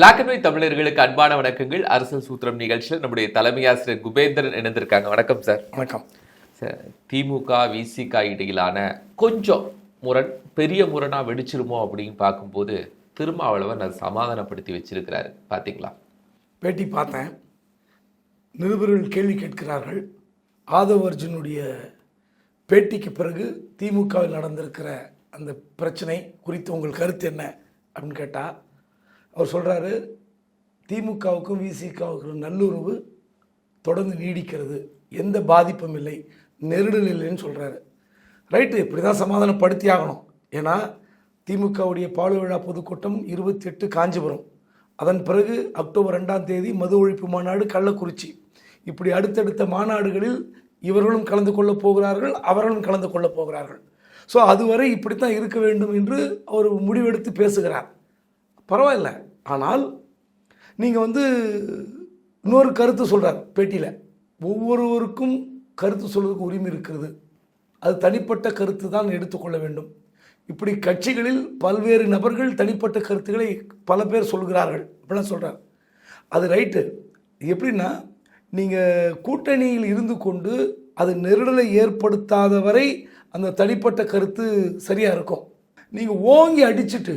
Black and white தமிழர்களுக்கு அன்பான வணக்கங்கள். அரசியல் சூத்திரம் நிகழ்ச்சியில் நம்முடைய தலைமை ஆசிரியர் குபேந்திரன் இணைந்திருக்காங்க. வணக்கம் சார் வணக்கம். சார் திமுக விசிக இடையிலான கொஞ்சம் முரண் பெரிய முரணா வெடிச்சிருமோ அப்படின்னு பார்க்கும்போது திருமாவளவன் அதை சமாதானப்படுத்தி வச்சிருக்கிறாரு. பாத்தீங்களா? பேட்டி பார்த்தேன். நிருபர்கள் கேள்வி கேட்கிறார்கள். ஆதவ் அர்ஜுனுடைய பேட்டிக்கு பிறகு திமுகவில் நடந்திருக்கிற அந்த பிரச்சனை குறித்து உங்கள் கருத்து என்ன அப்படின்னு கேட்டால் அவர் சொல்கிறாரு திமுகவுக்கும் விசிகாவுக்கும் நல்லுறவு தொடர்ந்து நீடிக்கிறது. எந்த பாதிப்பும் இல்லை. நெருடல் இல்லைன்னு சொல்கிறாரு ரைட்டு இப்படி தான் சமாதானப்படுத்தி ஆகணும். ஏன்னா திமுகவுடைய பாலு விழா பொதுக்கூட்டம் இருபத்தி எட்டு காஞ்சிபுரம். அதன் பிறகு அக்டோபர் ரெண்டாம் தேதி மது ஒழிப்பு மாநாடு கள்ளக்குறிச்சி. இப்படி அடுத்தடுத்த மாநாடுகளில் இவர்களும் கலந்து கொள்ளப் போகிறார்கள் அவர்களும் கலந்து கொள்ளப் போகிறார்கள். ஸோ அதுவரை இப்படித்தான் இருக்க வேண்டும் என்று அவர் முடிவெடுத்து பேசுகிறார். பரவாயில்ல. ஆனால் நீங்கள் வந்து இன்னொரு கருத்து சொல்கிறார் பேட்டியில். ஒவ்வொருவருக்கும் கருத்து சொல்வதற்கு உரிமை இருக்கிறது. அது தனிப்பட்ட கருத்து தான் எடுத்துக்கொள்ள வேண்டும். இப்படி கட்சிகளில் பல்வேறு நபர்கள் தனிப்பட்ட கருத்துக்களை பல பேர் சொல்கிறார்கள். இப்படிலாம் சொல்கிறார் அது ரைட்டு. எப்படின்னா நீங்கள் கூட்டணியில் இருந்து கொண்டு அது நெருடலை ஏற்படுத்தாத வரை அந்த தனிப்பட்ட கருத்து சரியாக இருக்கும். நீங்கள் ஓங்கி அடிச்சுட்டு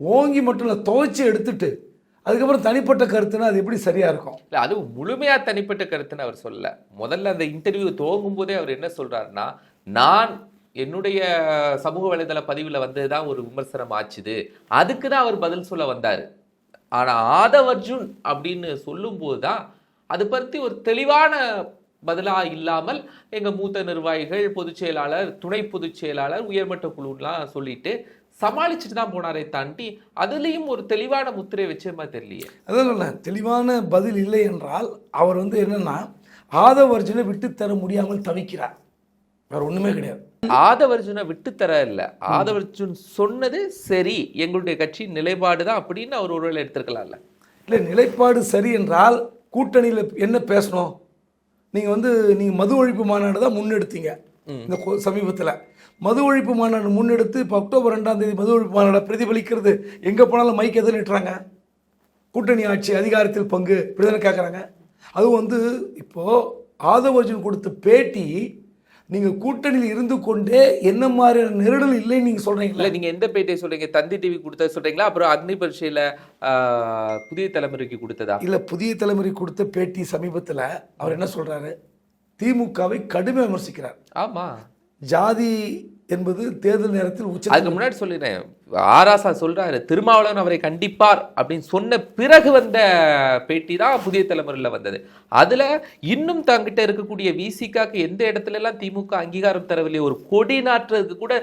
ஓங்கி மட்டும் இல்லை துவைச்சி எடுத்துட்டு அதுக்கப்புறம் தனிப்பட்ட கருத்துனா அது எப்படி சரியாக இருக்கும்? இல்லை அது முழுமையாக தனிப்பட்ட கருத்துன்னு அவர் சொல்ல முதல்ல அந்த இன்டர்வியூ துவங்கும் போதே அவர் என்ன சொல்றாருன்னா நான் என்னுடைய சமூக வலைதள பதிவில் வந்தது தான் ஒரு விமர்சனம் ஆச்சுது. அதுக்கு தான் அவர் பதில் சொல்ல வந்தார். ஆனால் ஆதவ் அர்ஜுன் அப்படின்னு சொல்லும்போது தான் அது பற்றி ஒரு தெளிவான பதிலாக இல்லாமல் எங்கள் மூத்த நிர்வாகிகள் பொதுச் செயலாளர் துணை பொதுச் செயலாளர் உயர்மட்ட குழுலாம் சொல்லிட்டு சமாளிச்சுட்டு தான் போனாரே தாண்டி அதுலயும் ஒரு தெளிவான முத்திரை வச்ச மாதிரி தெரியலையே. அதான் சொல்ல தெளிவான பதில் இல்லை என்றால் அவர் வந்து என்னன்னா ஆதவ அர்ஜுனை விட்டு தர முடியாமல் தவிக்கிறார். வேற ஒண்ணுமே கிடையாது. ஆதவர்ஜுனை விட்டு தர இல்ல. ஆதவர்ஜுன் சொன்னது சரி எங்களுடைய கட்சி நிலைப்பாடு தான் அப்படின்னு அவர் ஒருவேளை எடுத்திருக்கலாம்ல. இல்லை நிலைப்பாடு சரி என்றால் கூட்டணியில் என்ன பேசணும்? நீங்கள் வந்து நீங்கள் மது ஒழிப்பு மாநாடு தான் முன்னெடுத்தீங்க. இந்த சமீபத்தில். மது ஒழிப்பு மாநாடு முன்னெடுத்து இப்போ அக்டோபர் ரெண்டாம் தேதி மது ஒழிப்பு மாநாடை பிரதிபலிக்கிறது. எங்கே போனாலும் மைக் எதில் நிட்டுறாங்க. கூட்டணி ஆட்சி அதிகாரத்தில் பங்கு இப்படி தானே கேட்குறாங்க அதுவும் வந்து இப்போது ஆதவர்ஜுன் கொடுத்த பேட்டி நீங்கள் கூட்டணியில் இருந்து கொண்டே என்ன மாதிரியான நெருடல் இல்லைன்னு நீங்கள் சொல்கிறீங்களா இல்ல நீங்க எந்த பேட்டியை சொல்றீங்க? தந்தி டிவி கொடுத்தது சொல்றீங்களா? அப்புறம் அக்னி பரீட்சையில புதிய தலைமுறைக்கு கொடுத்ததா? இல்லை புதிய தலைமுறை கொடுத்த பேட்டி சமீபத்தில் அவர் என்ன சொல்கிறாரு திமுகவை கடுமையாக விமர்சிக்கிறார். ஆமா. ஜாதி என்பது தேர்தல் நேரத்தில் உச்ச அதுக்கு முன்னாடி சொல்லிடுறேன் ஆராசா சொல்றாரு திருமாவளவன் அவரை கண்டிப்பார் அப்படின்னு சொன்ன பிறகு வந்த பேட்டி தான் புதிய தலைமுறையில் வந்தது. அதுல இன்னும் தங்கிட்ட இருக்கக்கூடிய விசிகாக்கு எந்த இடத்துல எல்லாம் திமுக அங்கீகாரம் தரவில்லை ஒரு கொடி நாட்டுறதுக்கு கூட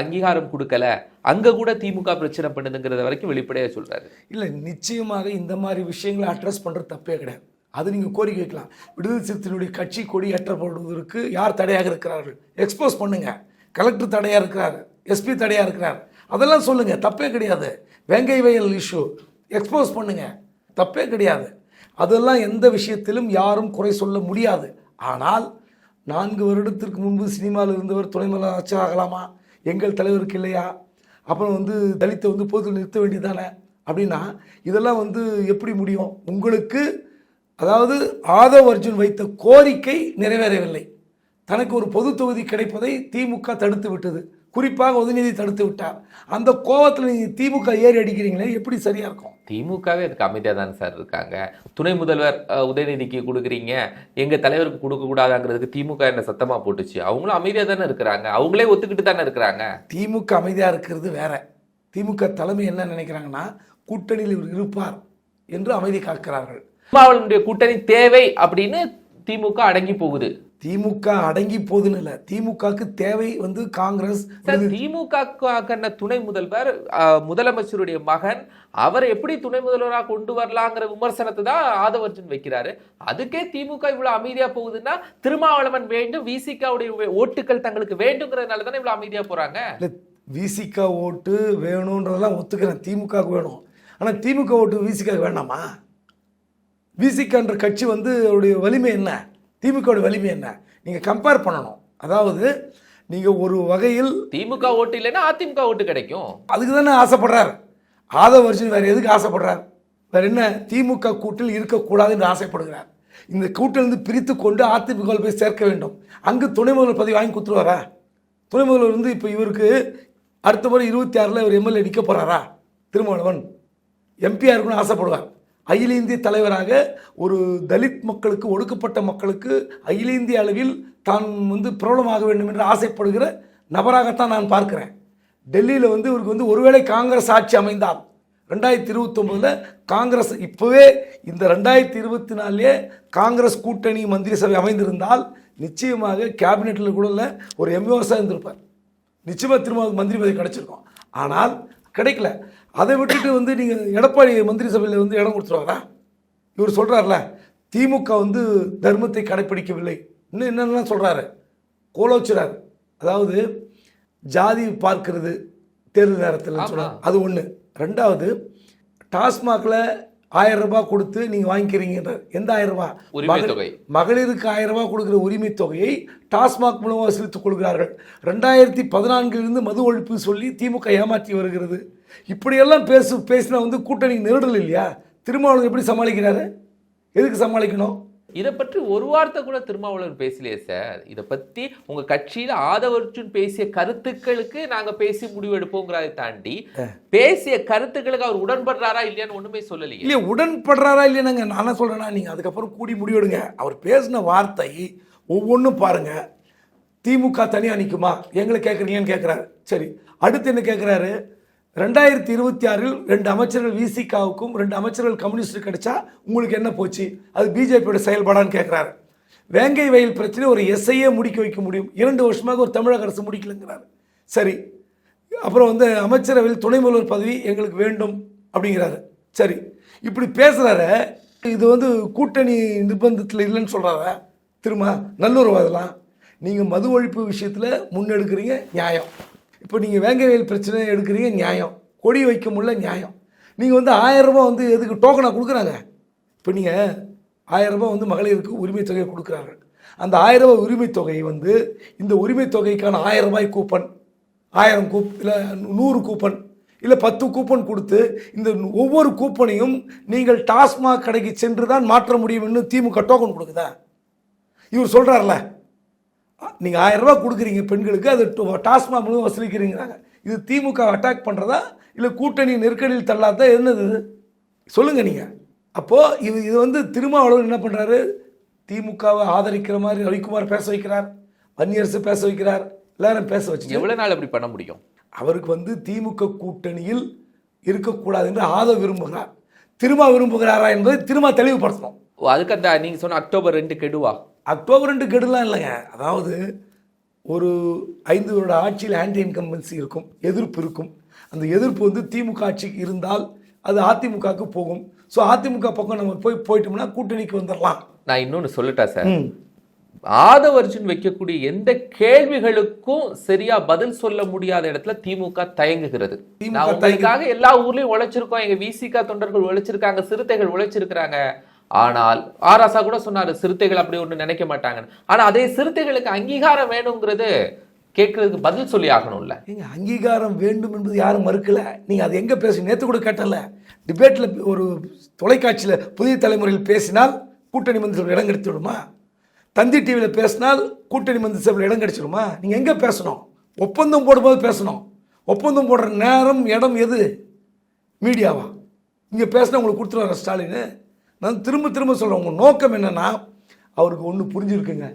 அங்கீகாரம் கொடுக்கல அங்க கூட திமுக பிரச்சனை பண்ணுதுங்கிறத வரைக்கும் வெளிப்படையா சொல்றாரு. இல்லை நிச்சயமாக இந்த மாதிரி விஷயங்களை அட்ரஸ் பண்ணுறது தப்பே கிடையாது. அது நீங்கள் கோரிக்கை வைக்கலாம். விடுதலை சிறுத்தையினுடைய கட்சி கொடி ஏற்றப்படுவதற்கு யார் தடையாக இருக்கிறார்கள்? எக்ஸ்போஸ் பண்ணுங்கள் கலெக்டர் தடையாக இருக்கிறார். எஸ்பி தடையாக இருக்கிறார். அதெல்லாம் சொல்லுங்கள் தப்பே கிடையாது. வெங்கை வயல் இஷ்யூ எக்ஸ்போஸ் பண்ணுங்கள் தப்பே கிடையாது. அதெல்லாம் எந்த விஷயத்திலும் யாரும் குறை சொல்ல முடியாது. ஆனால் நான்கு வருடத்திற்கு முன்பு சினிமாவில் இருந்தவர் துணை முதலமைச்சர் ஆகலாமா? எங்கள் தலைவருக்கு இல்லையா? அப்புறம் வந்து தலித்தை வந்து பொது நிறுத்த வேண்டியதானே அப்படின்னா இதெல்லாம் வந்து எப்படி முடியும்? உங்களுக்கு அதாவது ஆதவ் அர்ஜுன் வைத்த கோரிக்கை நிறைவேறவில்லை. தனக்கு ஒரு பொது தொகுதி கிடைப்பதை திமுக தடுத்து விட்டது. குறிப்பாக உதயநிதி தடுத்து விட்டார். அந்த கோவத்தில் நீங்கள் திமுக ஏறி அடிக்கிறீங்களே எப்படி சரியாக இருக்கும்? திமுகவே அதுக்கு அமைதியாக தானே சார் இருக்காங்க. துணை முதல்வர் உதயநிதிக்கு கொடுக்குறீங்க. எங்க தலைவருக்கு கொடுக்க கூடாதாங்கிறதுக்கு திமுக என்ன சத்தமா போட்டுச்சு? அவங்களும் அமைதியா தானே இருக்கிறாங்க. அவங்களே ஒத்துக்கிட்டு தானே இருக்கிறாங்க. திமுக அமைதியாக இருக்கிறது வேற. திமுக தலைமை என்ன நினைக்கிறாங்கன்னா கூட்டணியில் இவர் இருப்பார் என்று அமைதி காக்கிறார்கள். திருமாவளவனுடைய கூட்டணி தேவை அப்படின்னு திமுக அடங்கி போகுது. திமுக அடங்கி போகுதுன்னு இல்லை. திமுகவுக்கு தேவை வந்து காங்கிரஸ் திமுக துணை முதல்வர் முதலமைச்சருடைய மகன் அவரை எப்படி துணை முதல்வராக கொண்டு வரலாங்கிற விமர்சனத்தை தான் ஆதவர்ஜன் வைக்கிறாரு. அதுக்கே திமுக இவ்வளவு அமைதியா போகுதுன்னா திருமாவளவன் வேண்டும் விசிகாவுடைய ஓட்டுகள் தங்களுக்கு வேண்டுங்கிறதுனால தானே இவ்வளவு அமைதியா போறாங்க? இல்லை விசிக ஓட்டு வேணுன்றதெல்லாம் ஒத்துக்கிறேன். திமுகவுக்கு வேணும். ஆனால் திமுக ஓட்டு விசிக வேண்டாமா? விசிகன்ற கட்சி வந்து அவருடைய வலிமை என்ன? திமுகவுடைய வலிமை என்ன? நீங்கள் கம்பேர் பண்ணணும். அதாவது நீங்கள் ஒரு வகையில் திமுக ஓட்டு இல்லைன்னா அதிமுக ஓட்டு கிடைக்கும். அதுக்கு தானே ஆசைப்படுறார். ஆதவ அர்ஜுன் வேறு எதுக்கு ஆசைப்படுறார்? வேற என்ன? திமுக கூட்டில் இருக்கக்கூடாது என்று ஆசைப்படுகிறார். இந்த கூட்டிலிருந்து பிரித்து கொண்டு அதிமுக வில் போய் சேர்க்க வேண்டும். அங்கு துணை முதல்வர் பதவி வாங்கி கொடுத்துருவாரா? துணை முதல்வர் வந்து இப்போ இவருக்கு அடுத்த முறை இருபத்தி ஆறில் இவர் எம்எல்ஏ நிற்க போகிறாரா திருமாவளவன். எம்பியாக இருக்கணும்னு ஆசைப்படுவார். அகில இந்திய தலைவராக ஒரு தலித் மக்களுக்கு ஒடுக்கப்பட்ட மக்களுக்கு அகில இந்திய அளவில் தான் வந்து பிரபலமாக வேண்டும் என்று ஆசைப்படுகிற நபராகத்தான் நான் பார்க்கிறேன். டெல்லியில் வந்து இவருக்கு வந்து ஒருவேளை காங்கிரஸ் ஆட்சி அமைந்தால் ரெண்டாயிரத்தி இருபத்தொம்போதில் காங்கிரஸ் இப்போவே இந்த ரெண்டாயிரத்தி இருபத்தி நாலுலேயே காங்கிரஸ் கூட்டணி மந்திரி சபை அமைந்திருந்தால் நிச்சயமாக கேபினெட்டில் கூட இல்லை ஒரு எம்ஓஎஸாக இருந்திருப்பார். நிச்சயமாக திரும்ப மந்திரி பதவி கிடச்சிருக்கும். ஆனால் கிடைக்கல. அதை விட்டுட்டு வந்து நீங்கள் எடப்பாடி மந்திரி சபையில் வந்து இடம் கொடுத்துருவாரா? இவர் சொல்கிறார்ல திமுக வந்து தர்மத்தை கடைப்பிடிக்கவில்லை. இன்னும் என்னென்னலாம் சொல்கிறாரு கோலோச்சுறாரு. அதாவது ஜாதி பார்க்கிறது தேர்தல் நேரத்தில். சொல்கிறார் அது ஒன்று ரெண்டாவது டாஸ்மாகில் ஆயிரம் ரூபாய் கொடுத்து நீங்கள் வாங்கிக்கிறீங்கன்ற எந்த ஆயிரம் ரூபாய். மகளிருக்கு ஆயிரம் ரூபாய் கொடுக்குற உரிமை தொகையை டாஸ்மாக் மூலமாக வசூலித்துக் கொள்கிறார்கள். ரெண்டாயிரத்தி பதினான்கிலிருந்து மது ஒழிப்பு சொல்லி திமுக ஏமாற்றி வருகிறது. இப்படியெல்லாம் பேசு பேசினா வந்து கூட்டணி நெருடல் இல்லையா? திருமாவளவன் எப்படி சமாளிக்கிறாரு? எதுக்கு சமாளிக்கணும்? இதை பற்றி ஒரு வார்த்தை கூட திருமாவளவன் பேசலையே சார். இதை பத்தி உங்க கட்சியில ஆதவர்ஜுன் பேசிய கருத்துக்களுக்கு நாங்க பேசி முடிவெடுப்போங்கிறதை தாண்டி பேசிய கருத்துக்களுக்கு அவர் உடன்படுறாரா இல்லையான்னு ஒண்ணுமே சொல்லலையே. இல்லையா உடன்படுறாரா இல்லையாங்க நான் என்ன சொல்கிறேன்னா நீங்கள் அதுக்கப்புறம் கூடி முடிவெடுங்க. அவர் பேசின வார்த்தை ஒவ்வொன்றும் பாருங்க. திமுக தனியாக நிற்குமா எங்களை கேட்குறீங்கன்னு கேட்குறாரு சரி அடுத்து என்ன கேட்குறாரு ரெண்டாயிரத்தி இருபத்தி ஆறில் ரெண்டு அமைச்சர்கள் விசிகாவுக்கும் ரெண்டு அமைச்சர்கள் கம்யூனிஸ்ட் கிடைச்சா உங்களுக்கு என்ன போச்சு? அது பிஜேபியோட செயல்பாடான்னு கேட்குறாரு வேங்கை வயல் பிரச்சனை ஒரு எஸ்ஐயே முடிக்க வைக்க முடியும். இரண்டு வருஷமாக ஒரு தமிழக அரசு முடிக்கலைங்கிறாரு. சரி. அப்புறம் வந்து அமைச்சரவையில் துணை முதல்வர் பதவி எங்களுக்கு வேண்டும் அப்படிங்கிறாரு. சரி. இப்படி பேசுகிறாரு இது வந்து கூட்டணி நிர்பந்தத்தில் இல்லைன்னு சொல்கிறாரா திரும்ப நல்லுறவு அதெல்லாம் நீங்கள் மது ஒழிப்பு விஷயத்தில் முன்னெடுக்கிறீங்க நியாயம். இப்போ நீங்கள் வேங்கவேல் பிரச்சனை எடுக்கிறீங்க நியாயம். கொடி வைக்க முடியல நியாயம். நீங்கள் வந்து ஆயிரம் ரூபாய் வந்து எதுக்கு டோக்கனாக கொடுக்குறாங்க? இப்போ நீங்கள் ஆயிரம் ரூபாய் வந்து மகளிருக்கு உரிமை தொகையை கொடுக்குறார்கள் அந்த ஆயிரரூபா உரிமை தொகை வந்து இந்த உரிமை தொகைக்கான ஆயிரம் ரூபாய் கூப்பன் ஆயிரம் கூப் இல்லை நூறு கூப்பன் இல்லை பத்து கூப்பன் கொடுத்து இந்த ஒவ்வொரு கூப்பனையும் நீங்கள் டாஸ்மாக் கடைக்கு சென்று தான் மாற்ற முடியும்னு திமுக டோக்கன் கொடுக்குதா? இவர் சொல்கிறார்ல நீங்கள் ஆயிரம் ரூபாய் கொடுக்குறீங்க பெண்களுக்கு அது டாஸ்மாக் மூலம் வசூலிக்கிறீங்கிறாங்க. இது திமுக அட்டாக் பண்ணுறதா இல்லை கூட்டணி நெருக்கடியில் தள்ளாதா? என்னது இது? சொல்லுங்க நீங்கள் அப்போது இது இது வந்து திருமாவளவன் என்ன பண்ணுறாரு திமுகவை ஆதரிக்கிற மாதிரி ரவிக்குமார் பேச வைக்கிறார். வன்னியரசு பேச வைக்கிறார். எல்லாரும் பேச வச்சு எவ்வளவு நாள் அப்படி பண்ண முடியும்? அவருக்கு வந்து திமுக கூட்டணியில் இருக்கக்கூடாது என்று ஆத விரும்புகிறார். திரும்ப விரும்புகிறாரா என்பதை திரும்ப தெளிவுபடுத்தணும். அதுக்கு அந்த நீங்க சொன்ன அக்டோபர் ரெண்டு கெடுவா? அக்டோபர் ரெண்டு கெடுலாம் இல்லைங்க. அதாவது ஒரு ஐந்து வருட ஆட்சியில் ஆன்டி இன்கம்பன்சி இருக்கும் எதிர்ப்பு இருக்கும். அந்த எதிர்ப்பு வந்து திமுக ஆட்சிக்கு இருந்தால் அது அதிமுகவுக்கு போகும். ஸோ அதிமுக பக்கம் நம்ம போய் போயிட்டோம்னா கூட்டணிக்கு வந்துடலாம் நான் இன்னொன்னு சொல்லட்டா சார். ஆதவர்ஜுன் வைக்கக்கூடிய எந்த கேள்விகளுக்கும் சரியா பதில் சொல்ல முடியாத இடத்துல திமுக தயங்குகிறது. எல்லா ஊர்லயும் உழைச்சிருக்கோம். எங்க விசிக தொண்டர்கள் உழைச்சிருக்காங்க சிறுத்தைகள் உழைச்சிருக்கிறாங்க. ஆனால் ஆராசா கூட சொன்னார் சிறுத்தைகள் அப்படி ஒன்று நினைக்க மாட்டாங்கன்னு. ஆனால் அதே சிறுத்தைகளுக்கு அங்கீகாரம் வேணுங்கிறது கேட்கறதுக்கு பதில் சொல்லி ஆகணும்ல. நீங்க அங்கீகாரம் வேண்டும் என்பது யாரும் மறுக்கல. நீங்கள் அது எங்கே பேசி நேற்று கூட கேட்டல. டிபேட்டில் ஒரு தொலைக்காட்சியில் புதிய தலைமுறையில் பேசினால் கூட்டணி மந்திரி இடம் கிடைச்சிடுமா தந்தி டிவியில் பேசினால் கூட்டணி மந்திரி சபையில் இடம் கிடைச்சிடுமா நீங்கள் எங்கே பேசணும்? ஒப்பந்தம் போடும்போது பேசணும். ஒப்பந்தம் போடுற நேரம் இடம் எது? மீடியாவா? இங்கே பேசினா உங்களுக்கு கொடுத்துருவார ஸ்டாலின்? நான் திரும்ப திரும்ப சொல்கிறேன் உங்கள் நோக்கம் என்னென்னா அவருக்கு ஒன்று புரிஞ்சிருக்குங்க.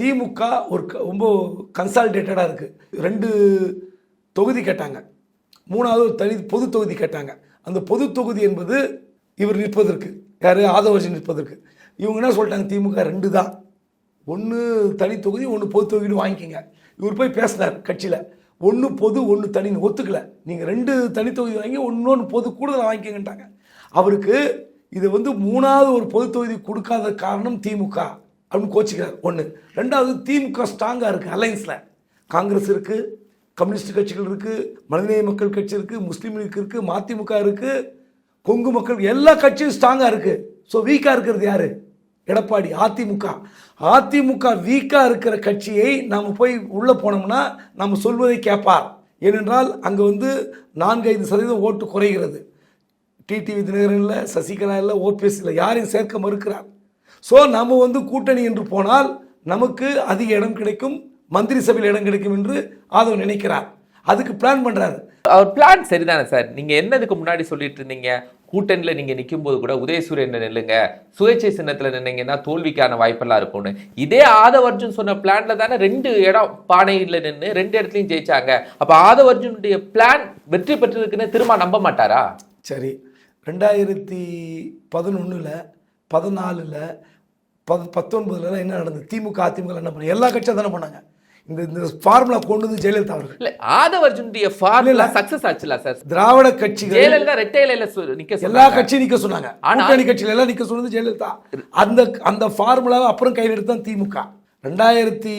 திமுக ஒரு க- ரொம்ப கன்சால்டேட்டடாக இருக்குது ரெண்டு தொகுதி கேட்டாங்க. மூணாவது ஒரு தனி பொது தொகுதி கேட்டாங்க. அந்த பொது தொகுதி என்பது இவர் நிற்பதற்கு யார்? ஆதவர்ஜி நிற்பதற்கு. இவங்க என்ன சொல்லிட்டாங்க? திமுக ரெண்டு தான். ஒன்று தனி தொகுதி ஒன்று பொது தொகுதின்னு வாங்கிக்கோங்க. இவர் போய் பேசினார் கட்சியில். ஒன்று பொது ஒன்று தனின்னு ஒத்துக்கலை. நீங்கள் ரெண்டு தனி தொகுதி வாங்கி ஒன்று ஒன்று பொது கூடுதலாக வாங்கிக்கங்கன்ட்டாங்க. அவருக்கு இது வந்து மூணாவது ஒரு பொது தொகுதி கொடுக்காத காரணம் திமுக அப்படின்னு கோச்சிக்கிறார். ஒன்று ரெண்டாவது திமுக ஸ்ட்ராங்காக இருக்குது அலைன்ஸில் காங்கிரஸ் இருக்குது கம்யூனிஸ்ட் கட்சிகள் இருக்குது மனிதநேய மக்கள் கட்சி இருக்குது முஸ்லீம் லீக் இருக்குது மதிமுக இருக்குது கொங்கு மக்கள் எல்லா கட்சியும் ஸ்ட்ராங்காக இருக்குது ஸோ வீக்காக இருக்கிறது யார்? எடப்பாடி அதிமுக. அதிமுக வீக்காக இருக்கிற கட்சியை நாம் போய் உள்ளே போனோம்னா நம்ம சொல்வதை கேட்பார். ஏனென்றால் அங்கே வந்து நான்கு ஐந்து சதவீதம் ஓட்டு குறைகிறது. டிடிவி தினகரன் இல்லை சசிகலா இல்லை ஓபிஎஸ் இல்லை யாரையும் சேர்க்க மறுக்கிறார். ஸோ நம்ம வந்து கூட்டணி என்று போனால் நமக்கு அதிக இடம் கிடைக்கும் மந்திரி சபையில் இடம் கிடைக்கும் என்று ஆதவ் நினைக்கிறார். அதுக்கு பிளான் பண்ணுறாரு அவர் பிளான் சரிதானே சார்? நீங்க என்னதுக்கு முன்னாடி சொல்லிட்டு இருந்தீங்க? கூட்டணியில நீங்க நிற்கும் போது கூட உதயசூரியன் நில்லுங்க. சுயேட்சை சின்னத்துல நின்னீங்கன்னா தோல்விக்கான வாய்ப்பெல்லாம் இருக்கும்னு. இதே ஆதவ அர்ஜுன் சொன்ன பிளான்ல தானே ரெண்டு இடம் பானையில நின்று ரெண்டு இடத்துலயும் ஜெயிச்சாங்க. அப்ப ஆதவ அர்ஜுனுடைய பிளான் வெற்றி பெற்றிருக்குன்னு திரும்ப நம்ப மாட்டாரா? சரி. ரெண்டாயிரத்தி பதினொன்றில் பதினாலில் பத் பத்தொன்பதுலலாம் என்ன நடந்தது? திமுக அதிமுக என்ன பண்ணாங்க? எல்லா கட்சியும் தானே பண்ணாங்க. இந்த இந்த ஃபார்முலா கொண்டு வந்து ஜெயலலிதா அவர்கள். இல்ல ஆதவ அர்ஜுனுடைய ஃபார்முலா சக்சஸ் ஆச்சுல சார் திராவிட கட்சிகள் ஜெயலலிதா ரெட்டை இலையில சு- நிக்க எல்லா. கட்சியும் நிக்க சொன்னாங்க. கூட்டணி கட்சியில எல்லாம் நிக்க சொன்னது ஜெயலலிதா. அந்த அந்த ஃபார்முலாவை அப்புறம் கையில் எடுத்தான் திமுக. ரெண்டாயிரத்தி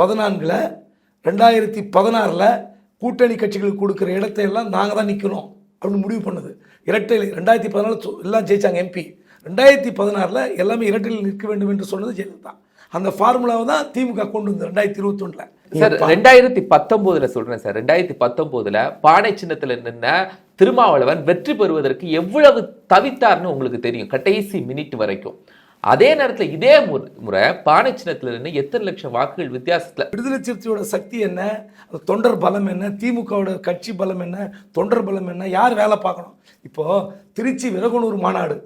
பதினான்குல ரெண்டாயிரத்தி பதினாறில் கூட்டணி கட்சிகளுக்கு கொடுக்குற இடத்தை எல்லாம் நாங்கள் தான் நிற்கணும் அப்படின்னு முடிவு பண்ணுது. இரட்டையில் ரெண்டாயிரத்தி பதினாலு எல்லாம் ஜெயிச்சாங்க எம்பி ரெண்டாயிரத்தி பதினாறில் எல்லாமே இரட்டையில் நிற்க வேண்டும் என்று சொன்னது ஜெயலலிதா அந்த ஃபார்முலாவை தான் திமுக கொண்டு வந்து ரெண்டாயிரத்தி இருபத்தொன்னில். சார் ரெண்டாயிரத்தி பத்தொன்பதுல சொல்றேன் சார். ரெண்டாயிரத்தி பத்தொன்பதுல பானை சின்னத்துல நின்ன திருமாவளவன் வெற்றி பெறுவதற்கு எவ்வளவு தவித்தார்னு உங்களுக்கு தெரியும். கடைசி மினிட் வரைக்கும். அதே நேரத்துல இதே முறை பானை சின்னத்துல நின்று எத்தனை லட்சம் வாக்குகள் வித்தியாசத்துல விடுதலை சிறுத்தையோட சக்தி என்ன? தொண்டர் பலம் என்ன? திமுகவோட கட்சி பலம் என்ன? தொண்டர் பலம் என்ன? யார் வேலை பார்க்கணும்? இப்போ திருச்சி விரகனூர் மாநாடு.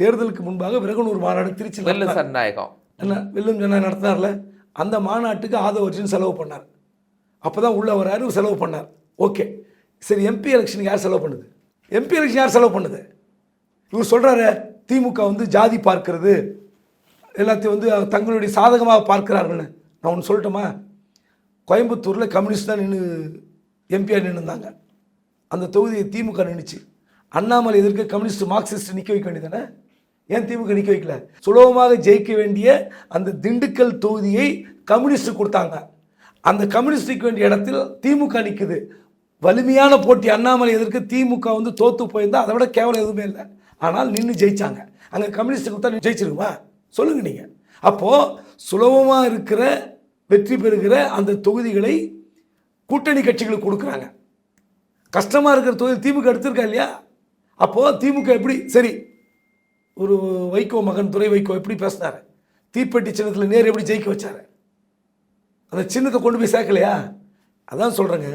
தேர்தலுக்கு முன்பாக விரகனூர் மாநாடு திருச்சி வெள்ள சன்னாயகம் என்ன? வெல்லும் சொன்னா நடத்தினார்ல? அந்த மாநாட்டுக்கு ஆதவ அர்ஜுன் செலவு பண்ணார். அப்போ தான் உள்ள வராரு செலவு பண்ணார். ஓகே. சரி எம்பி எலெக்ஷனுக்கு யார் செலவு பண்ணுது? எம்பி எலெக்ஷன் யார் செலவு பண்ணுது? இவர் சொல்கிறாரு திமுக வந்து ஜாதி பார்க்கிறது எல்லாத்தையும் வந்து தங்களுடைய சாதகமாக பார்க்கிறார்கள்னு நான் ஒன்று சொல்லட்டுமா? கோயம்புத்தூரில் கம்யூனிஸ்ட் தான் நின்று எம்பியாக நின்றுந்தாங்க அந்த தொகுதியை திமுக நின்றுச்சு அண்ணாமலை எதிர்க்க கம்யூனிஸ்ட் மார்க்சிஸ்ட் நிற்க வைக்க வேண்டியதானே ஏன் திமுக நிற்க வைக்கல? சுலபமாக ஜெயிக்க வேண்டிய அந்த திண்டுக்கல் தொகுதியை கம்யூனிஸ்ட் கொடுத்தாங்க. அந்த கம்யூனிஸ்ட் நிற்க வேண்டிய இடத்தில் திமுக நிற்குது வலிமையான போட்டி அண்ணாமலை எதிர்க்க திமுக வந்து தோத்து போயிருந்தால் அதை விட கேவலம் எதுவுமே இல்லை. ஆனால் நின்று ஜெயிச்சாங்க. அங்கே கம்யூனிஸ்ட் கொடுத்தா ஜெயிச்சிருக்குமா? சொல்லுங்க நீங்கள் அப்போது சுலபமாக இருக்கிற வெற்றி பெறுகிற அந்த தொகுதிகளை கூட்டணி கட்சிகளுக்கு கொடுக்குறாங்க. கஷ்டமாக இருக்கிற தொகுதி திமுக எடுத்திருக்கா இல்லையா? அப்போது திமுக எப்படி சரி ஒரு வைகோ மகன் துறை வைகோ எப்படி பேசினார்? தீப்பெட்டி சின்னத்தில் நேர் எப்படி ஜெயிக்க வச்சார்? அந்த சின்னத்தை கொண்டு போய் சேர்க்கலையா? அதான் சொல்கிறேங்க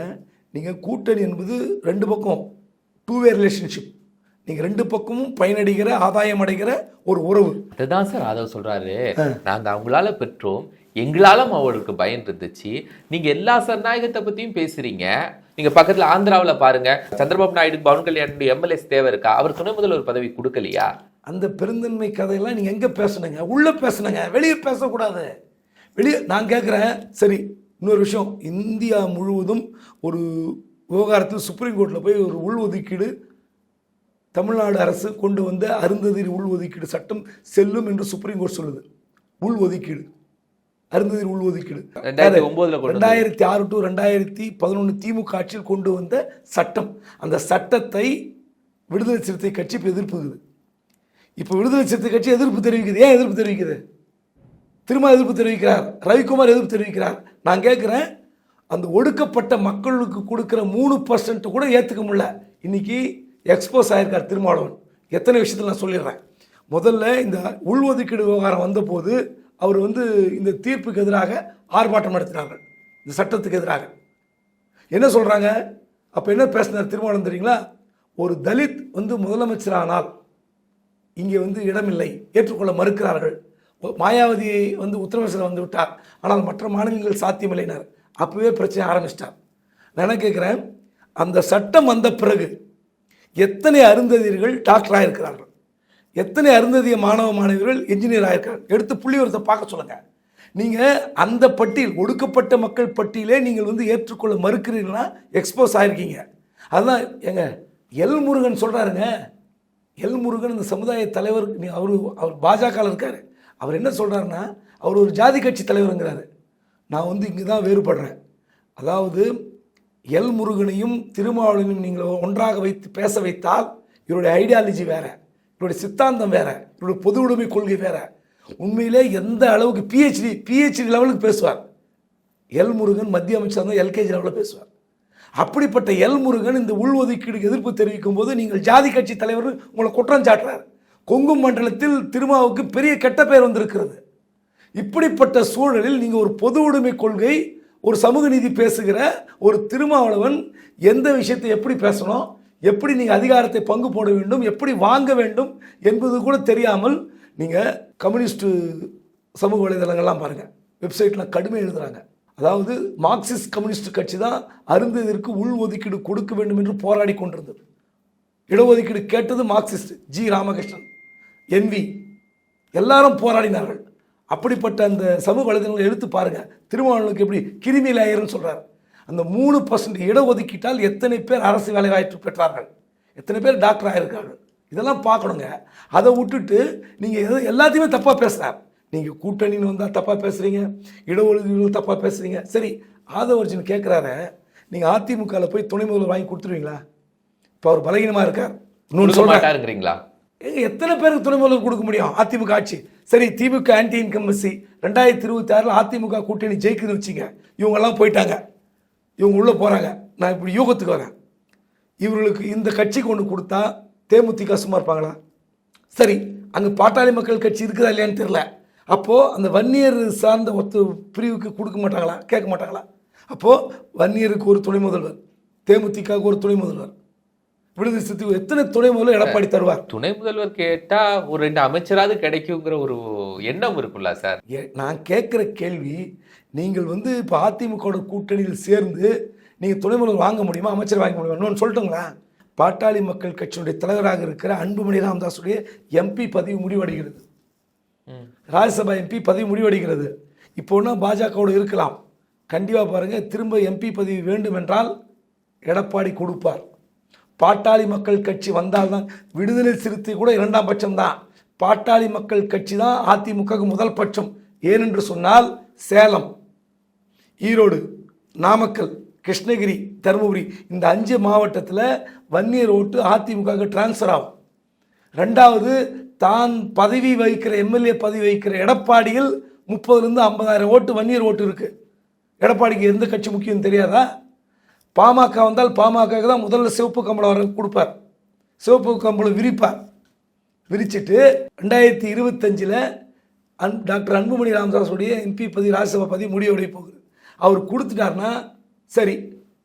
நீங்கள் கூட்டணி என்பது ரெண்டு பக்கம் டூ வே ரிலேஷன்ஷிப் நீங்கள் ரெண்டு பக்கமும் பயனடைகிற ஆதாயம் அடைகிற ஒரு உறவு. அதுதான் சார் ஆதவ் சொல்றாரு. நாங்க அவங்களால பெற்றோம். எங்களாலும் அவர்களுக்கு பயன் இருந்துச்சு. நீங்க எல்லா சரணாயகத்தை பத்தியும் பேசுறீங்க. நீங்க பக்கத்துல ஆந்திராவுல பாருங்க. சந்திரபாபு நாயுடு பவன் கல்யாணுடைய எம்எல்ஏஸ் தேவை இருக்கா? அவர் துணை முதல்வர் பதவி கொடுக்கலையா? அந்த பெருந்தன்மை கதையெல்லாம் நீங்கள் எங்கே பேசுனீங்க? உள்ளே பேசுனங்க. வெளியே பேசக்கூடாது. வெளியே நான் கேட்குறேன் சரி இன்னொரு விஷயம். இந்தியா முழுவதும் ஒரு விவகாரத்தில் சுப்ரீம் கோர்ட்டில் போய் ஒரு உள்ஒதுக்கீடு தமிழ்நாடு அரசு கொண்டு வந்த அருந்ததிரி உள்ஒதுக்கீடு சட்டம் செல்லும் என்று சுப்ரீம் கோர்ட் சொல்லுது. உள்ஒதுக்கீடு. அருந்ததிரி உள்ஒதுக்கீடு. ரெண்டாயிரத்தி ஆறு டு ரெண்டாயிரத்தி பதினொன்று திமுக ஆட்சியில் கொண்டு வந்த சட்டம். அந்த சட்டத்தை விடுதலை சிறுத்தை கட்சி இப்போ எதிர்ப்புக்குது இப்போ விடுதலை சிறுத்தை கட்சி எதிர்ப்பு தெரிவிக்குது. ஏன் எதிர்ப்பு தெரிவிக்குது? திரும்ப எதிர்ப்பு தெரிவிக்கிறார். ரவிக்குமார் எதிர்ப்பு தெரிவிக்கிறார். நான் கேட்குறேன் அந்த ஒடுக்கப்பட்ட மக்களுக்கு கொடுக்குற மூணு பர்சன்ட் கூட ஏற்றுக்க முடியல. இன்னைக்கு எக்ஸ்போஸ் ஆகியிருக்கார் திருமாவளவன். எத்தனை விஷயத்தில் நான் சொல்லிடுறேன். முதல்ல இந்த உள்ஒதுக்கீடு விவகாரம் வந்தபோது அவர் வந்து இந்த தீர்ப்புக்கு எதிராக ஆர்ப்பாட்டம் நடத்தினார்கள். இந்த சட்டத்துக்கு எதிராக. என்ன சொல்கிறாங்க அப்போ என்ன பேசினார் திருமாவளவன் தெரியுங்களா? ஒரு தலித் வந்து முதலமைச்சரானால் இங்கே வந்து இடமில்லை. ஏற்றுக்கொள்ள மறுக்கிறார்கள். மாயாவதி மாயாவதியை வந்து உத்தரப்பிரதேசத்தில் வந்து விட்டார். ஆனால் மற்ற மாநிலங்கள் சாத்தியமில்லைனார். அப்போவே பிரச்சனை ஆரம்பிச்சிட்டார். நான் என்ன கேட்குறேன் அந்த சட்டம் வந்த பிறகு எத்தனை அருந்ததியர்கள் டாக்டர் ஆகிருக்கிறார்கள் எத்தனை அருந்ததிய மாணவ மாணவிகள் என்ஜினியர் ஆகிருக்கிறார்கள் எடுத்து புள்ளிவரத்தை பார்க்க சொல்லுங்கள் நீங்கள் அந்த பட்டியல் ஒடுக்கப்பட்ட மக்கள் பட்டியலே நீங்கள் வந்து ஏற்றுக்கொள்ள மறுக்கிறீங்கன்னா எக்ஸ்போஸ் ஆகிருக்கீங்க அதுதான் ஏங்க எல் முருகன் சொல்கிறாருங்க எல் முருகன் இந்த சமுதாய தலைவர் நீ- அவர் அவர் பாஜகவில் இருக்கார். அவர் என்ன சொல்கிறாருன்னா அவர் ஒரு ஜாதி கட்சி தலைவருங்கிறாரு. நான் வந்து இங்கே தான் வேறுபடுறேன். அதாவது எல் முருகனையும் திருமாவளவனையும் நீங்கள் ஒன்றாக வைத்து பேச வைத்தால் இவருடைய ஐடியாலஜி வேற இவருடைய சித்தாந்தம் வேற இவருடைய பொது உடைமை கொள்கை வேற. உண்மையிலே எந்த அளவுக்கு பிஹெச்டி பிஹெச்டி லெவலுக்கு பேசுவார்? எல் முருகன் மத்திய அமைச்சர் தான் எல்கேஜி லெவலில் பேசுவார். அப்படிப்பட்ட எல் முருகன் இந்த உள்ஒதுக்கீடுக்கு எதிர்ப்பு தெரிவிக்கும் போது நீங்கள் ஜாதி கட்சி தலைவர் உங்களை குற்றம் சாட்டுறார். கொங்கு மண்டலத்தில் திருமாவுக்கு பெரிய கெட்ட பெயர் வந்திருக்கிறது. இப்படிப்பட்ட சூழலில் நீங்கள் ஒரு பொது உடைமை கொள்கை ஒரு சமூக நீதி பேசுகிற ஒரு திருமாவளவன் எந்த விஷயத்தை எப்படி பேசணும்? எப்படி நீங்கள் அதிகாரத்தை பங்கு போட வேண்டும்? எப்படி வாங்க வேண்டும்? என்பது கூட தெரியாமல் நீங்கள் கம்யூனிஸ்ட் சமூக வலைதளங்கள்லாம் பாருங்கள் வெப்சைட்டில் கடுமை எழுதுகிறாங்க அதாவது மார்க்சிஸ்ட் கம்யூனிஸ்ட் கட்சி தான் அருந்ததிற்கு உள் ஒதுக்கீடு கொடுக்க வேண்டும் என்று போராடி கொண்டிருந்தது. இடஒதுக்கீடு கேட்டது மார்க்சிஸ்ட் ஜி ராமகிருஷ்ணன் என்வி எல்லாரும் போராடினார்கள். அப்படிப்பட்ட அந்த சமூக வலைதளங்களை எடுத்து பாருங்க. திருமாவளவனுக்கு எப்படி கிருமி லேயர்னு சொல்றாரு. அந்த மூணு பர்சன்ட் இடஒதுக்கீட்டால் எத்தனை பேர் அரசு வேலைவாய்ப்பு பெற்றார்கள்? எத்தனை பேர் டாக்டர் ஆயிருக்கார்கள்? இதெல்லாம் பார்க்கணுங்க. அதை விட்டுட்டு நீங்கள் எது எல்லாத்தையுமே தப்பாக பேசுகிறார் நீங்கள் கூட்டணின்னு வந்தால் தப்பாக பேசுகிறீங்க இடஒதுக்கீடு தப்பாக பேசுகிறீங்க சரி ஆதவர்ஜன் கேட்குறாரு நீங்கள் அதிமுகவில் போய் துணை முதல்வர் வாங்கி கொடுத்துருவீங்களா? இப்போ அவர் பலகீனமாக இருக்கார். இன்னொன்று கொடுக்க எங்க எத்தனை பேருக்கு துணை முதல்வர் கொடுக்க முடியும்? அதிமுக ஆட்சி. சரி திமுக ஆன்டி இன்கம்பன்சி ரெண்டாயிரத்தி இருபத்தி ஆறில் அதிமுக கூட்டணி ஜெயிக்குதுன்னு வச்சுங்க இவங்கெல்லாம் போயிட்டாங்க. இவங்க உள்ளே போகிறாங்க நான் இப்படி யூகத்துக்கு வரேன். இவர்களுக்கு இந்த கட்சிக்கு ஒன்று கொடுத்தா தேமுதிக சும்மா இருப்பாங்களா? சரி அங்கே பாட்டாளி மக்கள் கட்சி இருக்குதா இல்லையான்னு தெரில அப்போது அந்த வன்னியர் சார்ந்த ஒத்து பிரிவுக்கு கொடுக்க மாட்டாங்களா? கேட்க மாட்டாங்களா? அப்போது வன்னியருக்கு ஒரு துணை முதல்வர் தேமுதிகவுக்கு ஒரு துணை முதல்வர். விடுதலை சிறுத்தை எத்தனை துணை முதல்வர் எடப்பாடி தருவார்? துணை முதல்வர் கேட்டா ஒரு ரெண்டு அமைச்சராவது கிடைக்குங்கிற ஒரு எண்ணம் இருக்குல்ல சார். நான் கேட்குற கேள்வி நீங்கள் வந்து இப்போ அதிமுகவோட கூட்டணியில் சேர்ந்து நீங்கள் துணை முதல்வர் வாங்க முடியுமா அமைச்சர் வாங்க முடியுமா இன்னொன்று சொல்லட்டுங்களா? பாட்டாளி மக்கள் கட்சியினுடைய தலைவராக இருக்கிற அன்புமணி ராமதாஸுடைய எம்பி பதவி முடிவடைகிறது. ராஜ்யசபா எம்பி பதவி முடிவடைகிறது. இப்போனா பாஜகவோட இருக்கலாம். கண்டிப்பாக பாருங்கள் திரும்ப எம்பி பதவி வேண்டும் என்றால் எடப்பாடி கொடுப்பார். பாட்டாளி மக்கள் கட்சி வந்தால்தான் விடுதலை சிறுத்தை கூட இரண்டாம் பட்சம் தான் பாட்டாளி மக்கள் கட்சி தான் அதிமுகவுக்கு முதல் பட்சம். ஏனென்று சொன்னால் சேலம் ஈரோடு நாமக்கல் கிருஷ்ணகிரி தருமபுரி இந்த அஞ்சு மாவட்டத்தில் வன்னியர் ஓட்டு அதிமுகவுக்கு டிரான்ஸ்ஃபர் ஆகும். ரெண்டாவது தான் பதவி வகிக்கிற எம்எல்ஏ பதவி வகிக்கிற எடப்பாடியில் முப்பதுலேருந்து ஐம்பதாயிரம் ஓட்டு வன்னியர் ஓட்டு இருக்குது எடப்பாடிக்கு எந்த கட்சி முக்கியம் தெரியாதா? பாமக வந்தால் பாமக தான் முதல்ல சிவப்பு கம்பளம் வர கொடுப்பார். சிவப்பு கம்பளம் விரிப்பார். விரிச்சிட்டு ரெண்டாயிரத்தி இருபத்தஞ்சில் அன் டாக்டர் அன்புமணி ராமதாஸுடைய எம்பி பதவி ராஜ்யசபா பதவி முடிவடைய போகுது. அவர் கொடுத்துட்டாருன்னா சரி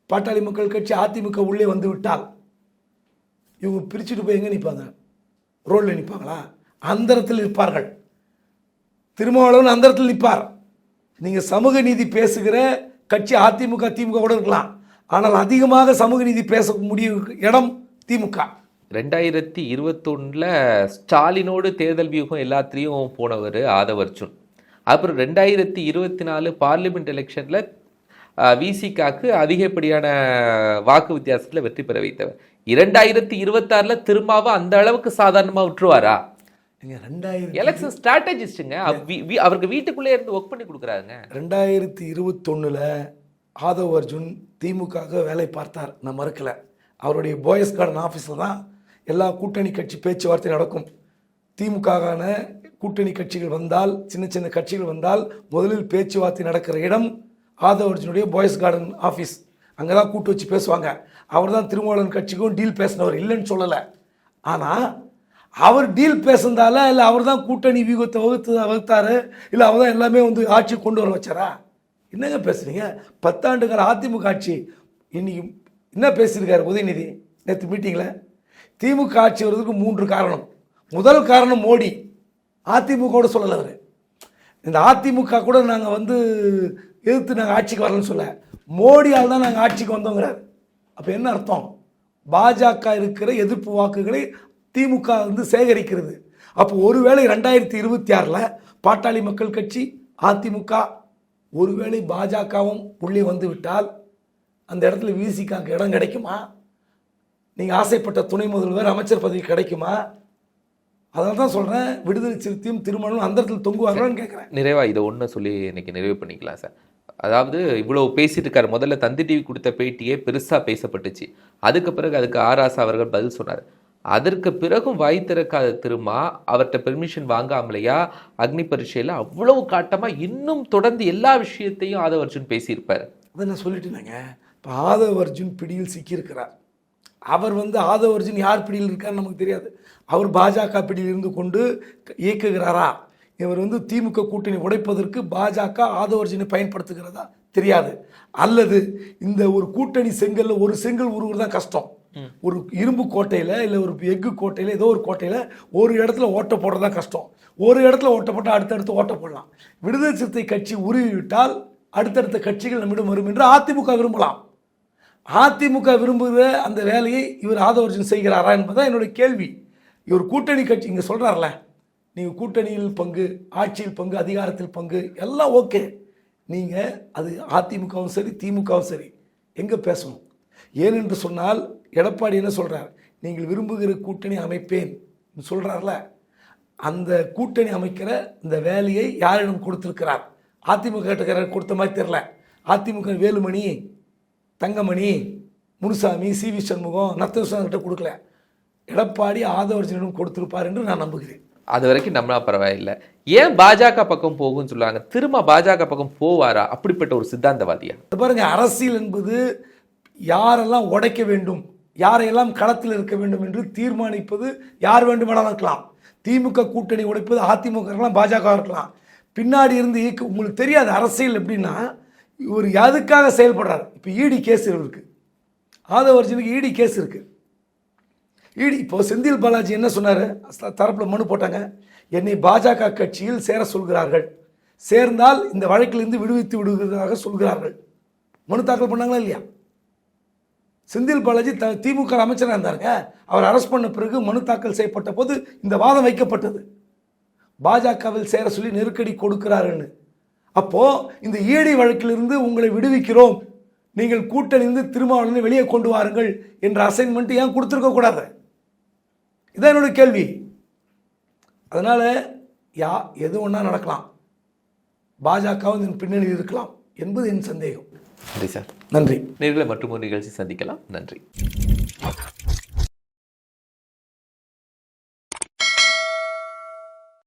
பாட்டாளி மக்கள் கட்சி அதிமுக உள்ளே வந்து விட்டால் இவங்க பிரிச்சுட்டு போய் எங்கே நிற்பாங்க ரோட்டில் நிற்பாங்களா அந்தரத்தில் நிற்பார்கள். திருமாவளவன் அந்தரத்தில் நிற்பார். நீங்கள் சமூக நீதி பேசுகிற கட்சி அதிமுக திமுக கூட இருக்கலாம். ஆனால் அதிகமாக சமூக நீதி பேச முடியும் இடம் திமுக. ரெண்டாயிரத்தி இருபத்தொன்னுல ஸ்டாலினோடு தேர்தல் வியூகம் எல்லாத்துலேயும் போனவர் ஆதவர்ஜுன். அப்புறம் ரெண்டாயிரத்தி இருபத்தி நாலு பார்லிமெண்ட் எலெக்ஷனில் விசிகாக்கு அதிகப்படியான வாக்கு வித்தியாசத்தில் வெற்றி பெற வைத்தவர். இரண்டாயிரத்தி இருபத்தாறில் திரும்பவும் அந்த அளவுக்கு சாதாரணமாக விட்டுருவாரா? எலெக்ஷன் ஸ்ட்ராட்டஜிஸ்ட்டுங்க. அவருக்கு வீட்டுக்குள்ளே இருந்து ஒர்க் பண்ணி கொடுக்குறாங்க ரெண்டாயிரத்தி இருபத்தொன்னில் ஆதவ் அர்ஜுன் திமுக வேலை பார்த்தார். நான் மறுக்கலை. அவருடைய போயஸ் கார்டன் ஆஃபீஸில் தான் எல்லா கூட்டணி கட்சி பேச்சுவார்த்தை நடக்கும். திமுகவான கூட்டணி கட்சிகள் வந்தால் சின்ன சின்ன கட்சிகள் வந்தால் முதலில் பேச்சுவார்த்தை நடக்கிற இடம் ஆதவ் அர்ஜுனுடைய போயஸ் கார்டன் ஆஃபீஸ் அங்கே தான் கூட்டு வச்சு பேசுவாங்க. அவர் தான் திருமாவளவன் கட்சிக்கும் டீல் பேசினவர். இல்லைன்னு சொல்லலை. ஆனால் அவர் டீல் பேசுனதால இல்லை அவர் தான் கூட்டணி வியூகத்தை வகுத்து வகுத்தாரு இல்லை அவர் தான் எல்லாமே வந்து ஆட்சி கொண்டு வர வச்சாரா? என்னங்க பேசுறீங்க? பத்தாண்டு கால அதிமுக ஆட்சி. இன்னைக்கு என்ன பேசியிருக்காரு உதயநிதி? நேற்று மீட்டிங்கில் திமுக ஆட்சி வர்றதுக்கு மூன்று காரணம். முதல் காரணம் மோடி. அதிமுகவோட சொல்லலை அவர். இந்த அதிமுக கூட நாங்கள் வந்து எதிர்த்து நாங்கள் ஆட்சிக்கு வரலன்னு சொல்ல. மோடியால் தான் நாங்கள் ஆட்சிக்கு வந்தோங்கிறார். அப்போ என்ன அர்த்தம்? பாஜக இருக்கிற எதிர்ப்பு வாக்குகளை திமுக வந்து சேகரிக்கிறது. அப்போ ஒருவேளை ரெண்டாயிரத்தி இருபத்தி ஆறில் பாட்டாளி மக்கள் கட்சி அதிமுக ஒருவேளை பாஜகவும் உள்ளே வந்து விட்டால் அந்த இடத்துல விசிகாக்கு இடம் கிடைக்குமா? நீங்கள் ஆசைப்பட்ட துணை முதல்வர் அமைச்சர் பதவி கிடைக்குமா? அதனால தான் சொல்கிறேன் விடுதலை சிறுத்தையும் திருமணம் அந்த இடத்துல தொங்குவாங்களான்னு கேட்குறேன் நிறைவா இதை ஒன்று சொல்லி இன்னைக்கு நிறைவு பண்ணிக்கலாம் சார். அதாவது இவ்வளவு பேசிட்டு இருக்காரு. முதல்ல தந்தி டிவி கொடுத்த பேட்டியே பெருசா பேசப்பட்டுச்சு. அதுக்கு பிறகு அதுக்கு ஆராசா அவர்கள் பதில் சொன்னார். அதற்கு பிறகும் வாய் திறக்காத திருமா அவர்கிட்ட பெர்மிஷன் வாங்காமலையா? அக்னி பரீட்சையில் அவ்வளவு காட்டமாக இன்னும் தொடர்ந்து எல்லா விஷயத்தையும் ஆதவர்ஜுன் பேசியிருப்பார். அதை நான் சொல்லிட்டேனாங்க. இப்போ ஆதவ அர்ஜுன் பிடியில் சிக்கியிருக்கிறார். அவர் வந்து ஆதவ அர்ஜுன் யார் பிடியில் இருக்கான்னு நமக்கு தெரியாது. அவர் பாஜக பிடியில் இருந்து கொண்டு இயக்குகிறாரா? இவர் வந்து திமுக கூட்டணி உடைப்பதற்கு பாஜக ஆதவ அர்ஜுனை பயன்படுத்துகிறதா? தெரியாது. அல்லது இந்த ஒரு கூட்டணி செங்கல்ல ஒரு செங்கல் உருவுறது தான் கஷ்டம். ஒரு இரும்பு கோட்டையில் இல்லை ஒரு எஃகு கோட்டையில் ஏதோ ஒரு கோட்டையில் ஒரு இடத்துல ஓட்ட போடுறது தான் கஷ்டம். ஒரு இடத்துல ஓட்ட போட்டால் அடுத்தடுத்து ஓட்ட போடலாம். விடுதலை சிறுத்தை கட்சி உருவிவிட்டால் அடுத்தடுத்த கட்சிகள் நம்மிடம் வரும் என்று அதிமுக விரும்பலாம். அதிமுக விரும்புகிற அந்த வேலையை இவர் ஆதவர்ஜன் செய்கிறாரா என்பதுதான் என்னுடைய கேள்வி. இவர் கூட்டணி கட்சி இங்கே சொல்கிறார்ல நீங்கள் கூட்டணியில் பங்கு ஆட்சியில் பங்கு அதிகாரத்தில் பங்கு எல்லாம் ஓகே. நீங்கள் அது அதிமுகவும் சரி திமுகவும் சரி எங்கே பேசணும்? ஏனென்று சொன்னால் எடப்பாடி என்ன சொல்கிறார் நீங்கள் விரும்புகிற கூட்டணி அமைப்பேன் சொல்கிறார்ல அந்த கூட்டணி அமைக்கிற இந்த வேலையை யாரிடம் கொடுத்துருக்கிறார்? அதிமுக கிட்ட கொடுத்த மாதிரி தெரில அதிமுக வேலுமணி தங்கமணி முனுசாமி சி வி சண்முகம் நத்தகிருஷ்ணன் கிட்ட கொடுக்கல. எடப்பாடி ஆதவர்ஜனிடம் கொடுத்திருப்பார் என்று நான் நம்புகிறேன். அது வரைக்கும் நம்மளா பரவாயில்லை. ஏன் பாஜக பக்கம் போகும்னு சொல்லுவாங்க? திரும்ப பாஜக பக்கம் போவாரா? அப்படிப்பட்ட ஒரு சித்தாந்தவாதியா? இது பாருங்க அரசியல் என்பது யாரெல்லாம் உடைக்க வேண்டும் யாரையெல்லாம் களத்தில் இருக்க வேண்டும் என்று தீர்மானிப்பது யார் வேண்டுமானாலும் இருக்கலாம். திமுக கூட்டணி உடைப்பது அதிமுக இருக்கலாம் பாஜக இருக்கலாம். பின்னாடி இருந்து இயக்க உங்களுக்கு தெரியாது அரசியல் எப்படின்னா இவர் எதுக்காக செயல்படுறார்? இப்போ இடி கேஸ் இருக்கு. ஆதவர்ஜனுக்கு இடி கேஸ் இருக்குது இடி இப்போ செந்தில் பாலாஜி என்ன சொன்னார்? தரப்பில் மனு போட்டாங்க. என்னை பாஜக கட்சியில் சேர சொல்கிறார்கள். சேர்ந்தால் இந்த வழக்கிலிருந்து விடுவித்து விடுவதாக சொல்கிறார்கள். மனு தாக்கல் பண்ணாங்களா இல்லையா? செந்தில் பாலாஜி த திமுக அமைச்சராக இருந்தாருங்க. அவர் அரெஸ்ட் பண்ண பிறகு மனு தாக்கல் செய்யப்பட்ட போது இந்த வாதம் வைக்கப்பட்டது. பாஜகவில் சேர சொல்லி நெருக்கடி கொடுக்கிறாருன்னு அப்போது இந்த ஈடி வழக்கிலிருந்து உங்களை விடுவிக்கிறோம். நீங்கள் கூட்டணிந்து திருமாவளவனை வெளியே கொண்டு வாருங்கள் என்ற அசைன்மெண்ட் ஏன் கொடுத்துருக்க கூடாது? இதான் என்னோட கேள்வி. அதனால யா எது ஒன்றா நடக்கலாம்? பாஜகவும் இதன் பின்னணியில் இருக்கலாம் என்பது என் சந்தேகம். நன்றி சார். நன்றி. நேர்களை மற்றும் ஒரு நிகழ்ச்சி சந்திக்கலாம். நன்றி.